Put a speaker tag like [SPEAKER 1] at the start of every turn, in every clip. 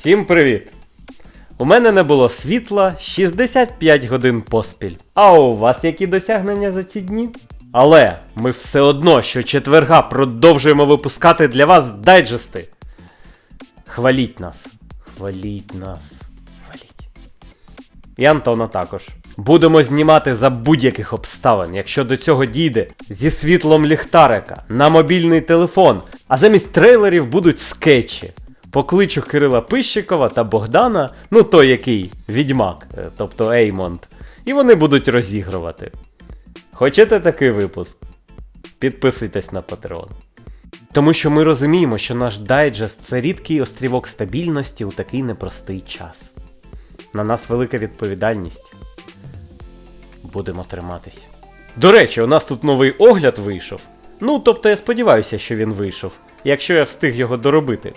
[SPEAKER 1] Всім привіт! У мене не було світла 65 годин поспіль. А у вас які досягнення за ці дні? Але ми все одно щочетверга продовжуємо випускати для вас дайджести. Хваліть нас. Хваліть нас. Хваліть. І Антона також. Будемо знімати за будь-яких обставин, якщо до цього дійде, зі світлом ліхтарика, на мобільний телефон, а замість трейлерів будуть скетчі. Покличу Кирила Пищикова та Богдана, ну той який, відьмак, е, тобто Еймонд, і вони будуть розігрувати. Хочете такий випуск? Підписуйтесь на Patreon. Тому що ми розуміємо, що наш дайджест це рідкий острівок стабільності у такий непростий час. На нас велика відповідальність. Будемо триматись. До речі, у нас тут новий огляд вийшов. Ну, тобто я сподіваюся, що він вийшов, якщо я встиг його доробити.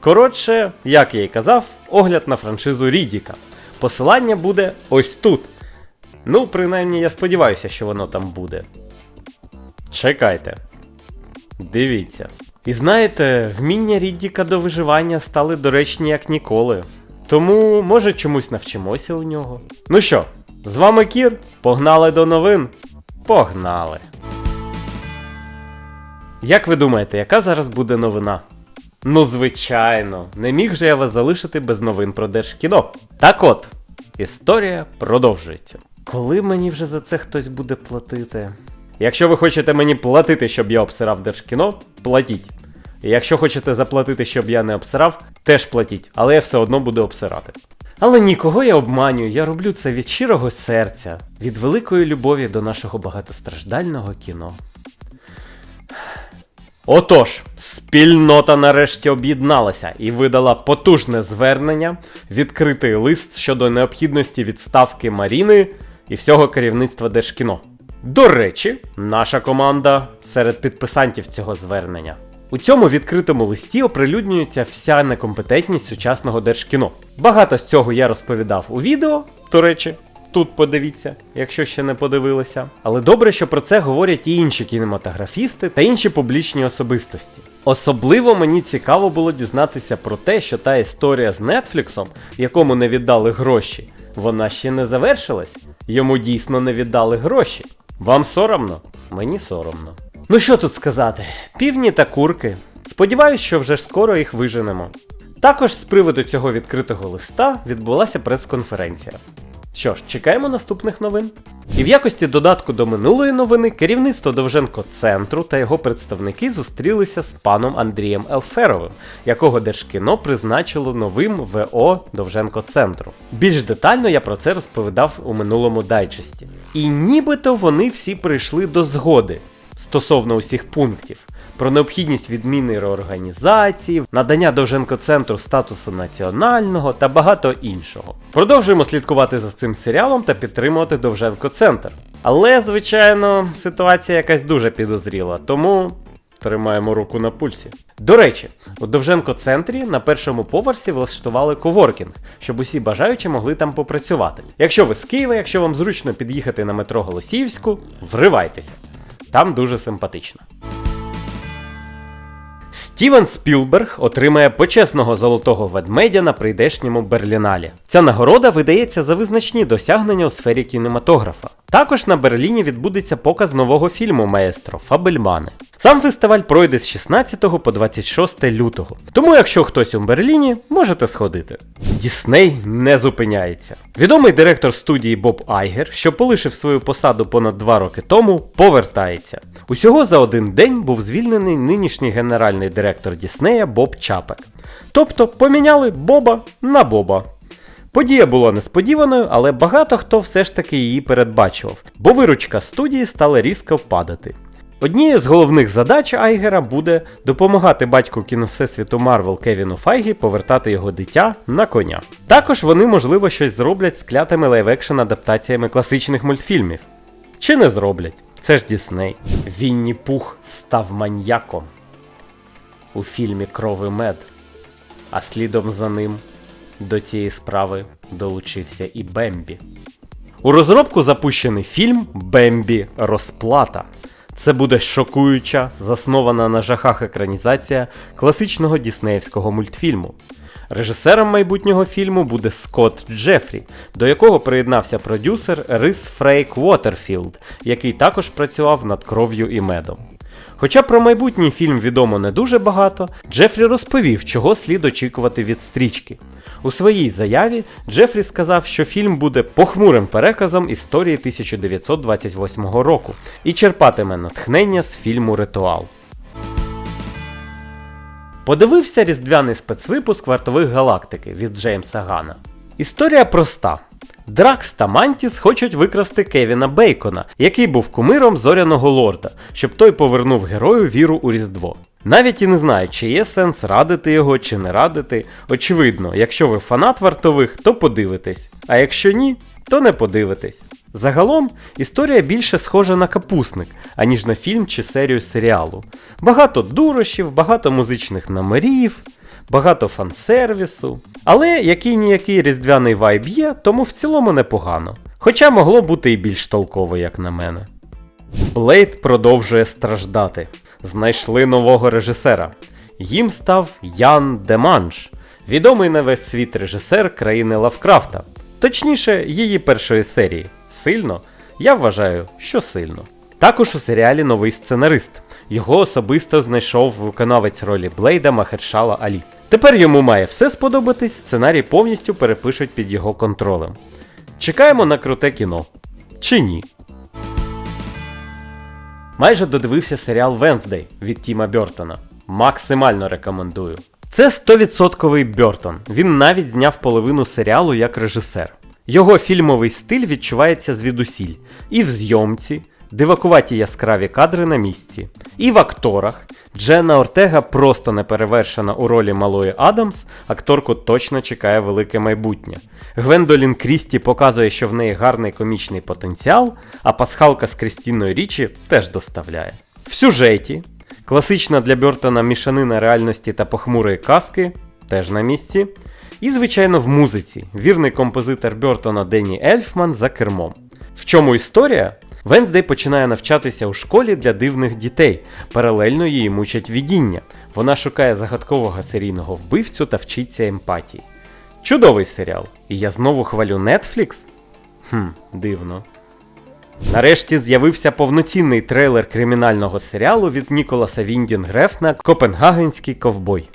[SPEAKER 1] Коротше, як я й казав, огляд на франшизу Рідіка. Посилання буде ось тут. Ну, принаймні, я сподіваюся, що воно там буде. Чекайте. Дивіться. І знаєте, вміння Ріддіка до виживання стали доречні як ніколи. Тому, може, чомусь навчимося у нього. Ну що, з вами Кір, погнали до новин. Погнали. Як ви думаєте, яка зараз буде новина? Ну, звичайно, не міг же я вас залишити без новин про Держкіно. Так от, історія продовжується. Коли мені вже за це хтось буде платити? Якщо ви хочете мені платити, щоб я обсирав Держкіно, платіть. Якщо хочете заплатити, щоб я не обсирав, теж платіть, але я все одно буду обсирати. Але нікого я обманюю, я роблю це від щирого серця, від великої любові до нашого багатостраждального кіно. Отож, спільнота нарешті об'єдналася і видала потужне звернення, відкритий лист щодо необхідності відставки Маріни і всього керівництва Держкіно. До речі, наша команда серед підписантів цього звернення. У цьому відкритому листі оприлюднюється вся некомпетентність сучасного держкіно. Багато з цього я розповідав у відео, до речі, тут подивіться, якщо ще не подивилися. Але добре, що про це говорять і інші кінематографісти та інші публічні особистості. Особливо мені цікаво було дізнатися про те, що та історія з Нетфліксом, якому не віддали гроші, вона ще не завершилась. Йому дійсно не віддали гроші. Вам соромно? Мені соромно. Ну що тут сказати? Півні та курки. Сподіваюсь, що вже скоро їх виженемо. Також з приводу цього відкритого листа відбулася прес-конференція. Що ж, чекаємо наступних новин. І в якості додатку до минулої новини керівництво Довженко центру та його представники зустрілися з паном Андрієм Елферовим, якого Держкіно призначило новим ВО Довженко центру. Більш детально я про це розповідав у минулому дайчесті. І нібито вони всі прийшли до згоди стосовно усіх пунктів. Про необхідність відміни реорганізації, надання Довженко центру статусу національного та багато іншого. Продовжуємо слідкувати за цим серіалом та підтримувати Довженко центр. Але, звичайно, ситуація якась дуже підозріла, тому тримаємо руку на пульсі. До речі, у Довженко центрі на першому поверсі влаштували коворкінг, щоб усі бажаючі могли там попрацювати. Якщо ви з Києва, якщо вам зручно під'їхати на метро Голосіївську, вривайтеся. Там дуже симпатично. Стівен Спілберг отримає почесного золотого ведмедя на прийдешньому Берліналі. Ця нагорода видається за визначні досягнення у сфері кінематографа. Також на Берліні відбудеться показ нового фільму Маестро Фабельмани. Сам фестиваль пройде з 16 по 26 лютого. Тому, якщо хтось у Берліні, можете сходити. Дісней не зупиняється. Відомий директор студії Боб Айгер, що полишив свою посаду понад два роки тому, повертається. Усього за один день був звільнений нинішній генеральний директор Діснея Боб Чапек. Тобто поміняли Боба на Боба. Подія була несподіваною, але багато хто все ж таки її передбачував, бо виручка студії стала різко впадати. Однією з головних задач Айгера буде допомагати батьку кіновсесвіту Марвел Кевіну Файгі повертати його дитя на коня. Також вони, можливо, щось зроблять з клятими лайв-екшн адаптаціями класичних мультфільмів. Чи не зроблять? Це ж Дісней. Вінні Пух став маньяком у фільмі Кров і мед. А слідом за ним до цієї справи долучився і Бембі. У розробку запущений фільм Бембі Розплата. Це буде шокуюча, заснована на жахах екранізація класичного діснеївського мультфільму. Режисером майбутнього фільму буде Скотт Джефрі, до якого приєднався продюсер Рис Фрейк Уотерфілд, який також працював над кров'ю і медом. Хоча про майбутній фільм відомо не дуже багато, Джефрі розповів, чого слід очікувати від стрічки. У своїй заяві Джефрі сказав, що фільм буде похмурим переказом історії 1928 року і черпатиме натхнення з фільму Ритуал. Подивився різдвяний спецвипуск вартових галактики від Джеймса Гана. Історія проста. Дракс та Мантіс хочуть викрасти Кевіна Бейкона, який був кумиром зоряного лорда, щоб той повернув герою віру у Різдво. Навіть і не знаю, чи є сенс радити його чи не радити. Очевидно, якщо ви фанат вартових, то подивитесь, а якщо ні, то не подивитесь. Загалом, історія більше схожа на капусник, аніж на фільм чи серію серіалу. Багато дурощів, багато музичних номерів, багато фансервісу. Але який ніякий різдвяний вайб є, тому в цілому непогано. Хоча могло бути і більш толково, як на мене. Блейд продовжує страждати. Знайшли нового режисера. Їм став Ян Деманш, відомий на весь світ режисер країни Лавкрафта. Точніше, її першої серії. Сильно? Я вважаю, що сильно. Також у серіалі новий сценарист. Його особисто знайшов виконавець ролі Блейда Махершала Алі. Тепер йому має все сподобатись, сценарій повністю перепишуть під його контролем. Чекаємо на круте кіно. Чи ні? Майже додивився серіал Венздей від Тіма Бьортона. Максимально рекомендую. Це 100% Бьортон. Він навіть зняв половину серіалу як режисер. Його фільмовий стиль відчувається звідусіль. І в зйомці, дивакуваті яскраві кадри на місці, і в акторах. Дженна Ортега просто неперевершена у ролі малої Адамс, акторку точно чекає велике майбутнє. Гвендолін Крісті показує, що в неї гарний комічний потенціал, а пасхалка з Крістіною Річі теж доставляє. В сюжеті класична для Бьортона мішанина реальності та похмурої казки теж на місці. І, звичайно, в музиці вірний композитор Бьортона Денні Ельфман за кермом. В чому історія? Венздей починає навчатися у школі для дивних дітей. Паралельно її мучать відіння. Вона шукає загадкового серійного вбивцю та вчиться емпатії. Чудовий серіал. І я знову хвалю Netflix? Хм, дивно. Нарешті з'явився повноцінний трейлер кримінального серіалу від Ніколаса Віндінгрефна Копенгагенський ковбой.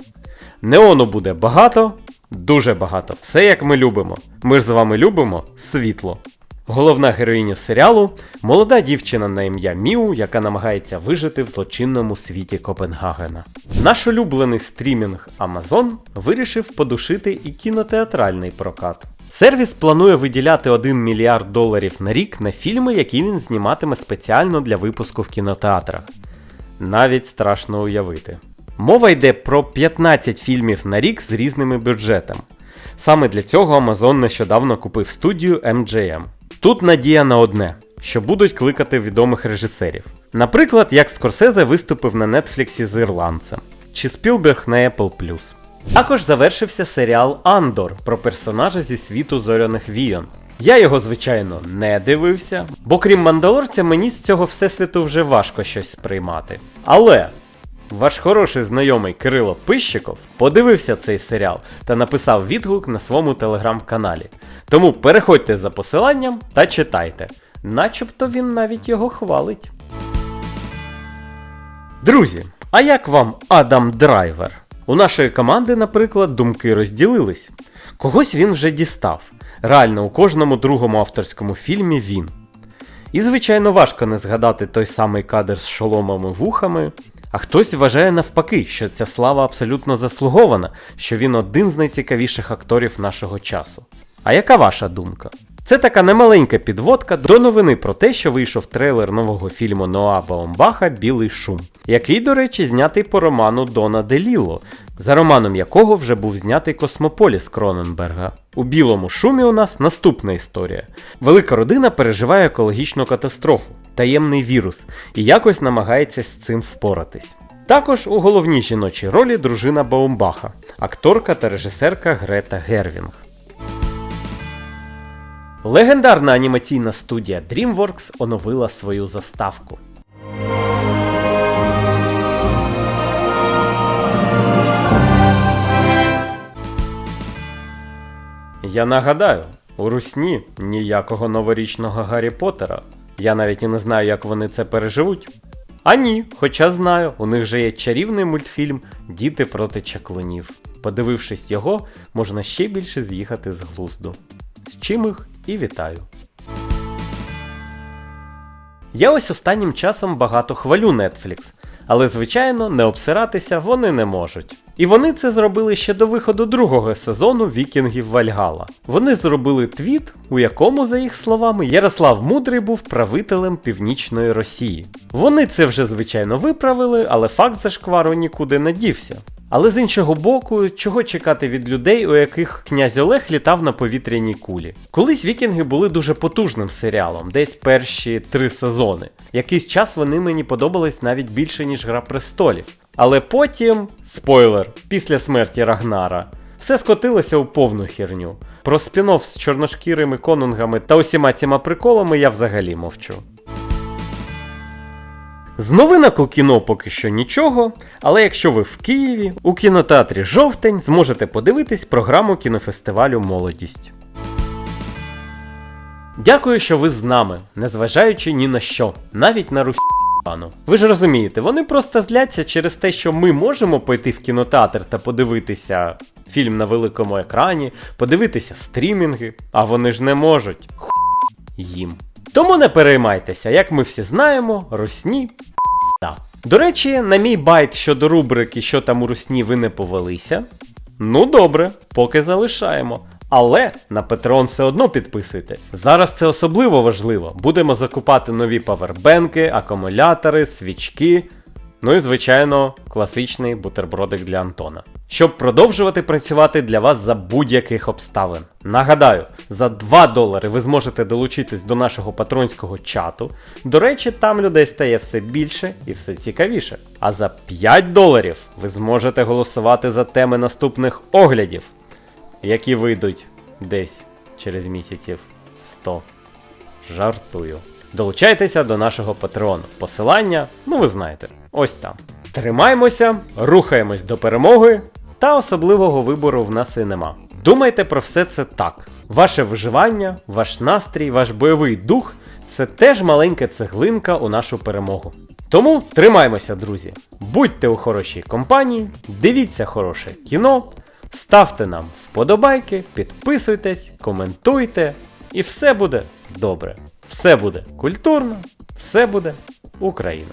[SPEAKER 1] Неону буде багато, дуже багато. Все як ми любимо. Ми ж з вами любимо світло. Головна героїня серіалу молода дівчина на ім'я Міу, яка намагається вижити в злочинному світі Копенгагена. Наш улюблений стрімінг Amazon вирішив подушити і кінотеатральний прокат. Сервіс планує виділяти 1 мільярд доларів на рік на фільми, які він зніматиме спеціально для випуску в кінотеатрах. Навіть страшно уявити. Мова йде про 15 фільмів на рік з різними бюджетами. Саме для цього Amazon нещодавно купив студію MGM. Тут надія на одне, що будуть кликати відомих режисерів. Наприклад, як Скорсезе виступив на Нетфліксі з ірландцем, чи Спілберг на Apple Також завершився серіал Андор про персонажа зі світу зоряних війон. Я його, звичайно, не дивився, бо крім Мандалорця, мені з цього всесвіту вже важко щось сприймати. Але ваш хороший знайомий Кирило Пищиков подивився цей серіал та написав відгук на своєму телеграм-каналі. Тому переходьте за посиланням та читайте. Начебто він навіть його хвалить. Друзі, а як вам Адам Драйвер? У нашої команди, наприклад, думки розділились. Когось він вже дістав. Реально, у кожному другому авторському фільмі він. І, звичайно, важко не згадати той самий кадр з шоломами вухами. А хтось вважає навпаки, що ця слава абсолютно заслугована, що він один з найцікавіших акторів нашого часу. А яка ваша думка? Це така немаленька підводка до новини про те, що вийшов трейлер нового фільму Ноа Баумбаха Білий шум, який, до речі, знятий по роману Дона Деліло, за романом якого вже був знятий Космополіс Кроненберга. У білому шумі у нас наступна історія. Велика родина переживає екологічну катастрофу, таємний вірус, і якось намагається з цим впоратись. Також у головній жіночій ролі дружина Баумбаха, акторка та режисерка Грета Гервінг. Легендарна анімаційна студія DreamWorks оновила свою заставку. Я нагадаю, у Русні ніякого новорічного Гаррі Поттера. Я навіть і не знаю, як вони це переживуть. А ні, хоча знаю, у них же є чарівний мультфільм Діти проти чаклунів. Подивившись його, можна ще більше з'їхати з глузду. З чим їх і вітаю. Я ось останнім часом багато хвалю Netflix, але звичайно не обсиратися вони не можуть. І вони це зробили ще до виходу другого сезону Вікінгів Вальгала. Вони зробили твіт, у якому, за їх словами, Ярослав Мудрий був правителем північної Росії. Вони це вже звичайно виправили, але факт зашквару нікуди не дівся. Але з іншого боку, чого чекати від людей, у яких князь Олег літав на повітряній кулі? Колись вікінги були дуже потужним серіалом, десь перші три сезони. Якийсь час вони мені подобались навіть більше, ніж Гра престолів. Але потім, спойлер, після смерті Рагнара, все скотилося у повну херню. Про спін-офф з чорношкірими конунгами та усіма цими приколами я взагалі мовчу. З новинок у кіно поки що нічого, але якщо ви в Києві, у кінотеатрі Жовтень зможете подивитись програму кінофестивалю Молодість. Дякую, що ви з нами, незважаючи ні на що, навіть на Русіану. Ви ж розумієте, вони просто зляться через те, що ми можемо пойти в кінотеатр та подивитися фільм на великому екрані, подивитися стрімінги, а вони ж не можуть. Ху їм. Тому не переймайтеся, як ми всі знаємо, русні та. До речі, на мій байт щодо рубрики, що там у русні ви не повелися. Ну добре, поки залишаємо. Але на Patreon все одно підписуйтесь. Зараз це особливо важливо. Будемо закупати нові павербенки, акумулятори, свічки. Ну і, звичайно, класичний бутербродик для Антона. Щоб продовжувати працювати для вас за будь-яких обставин. Нагадаю, за 2 долари ви зможете долучитись до нашого патронського чату. До речі, там людей стає все більше і все цікавіше. А за 5 доларів ви зможете голосувати за теми наступних оглядів, які вийдуть десь через місяців 100. Жартую. Долучайтеся до нашого патреону. Посилання, ну ви знаєте, ось там. Тримаймося, рухаємось до перемоги, та особливого вибору в нас і нема. Думайте про все це так. Ваше виживання, ваш настрій, ваш бойовий дух це теж маленька цеглинка у нашу перемогу. Тому тримаймося, друзі. Будьте у хорошій компанії, дивіться хороше кіно, ставте нам вподобайки, підписуйтесь, коментуйте, і все буде добре. Все буде культурно, все буде Україна.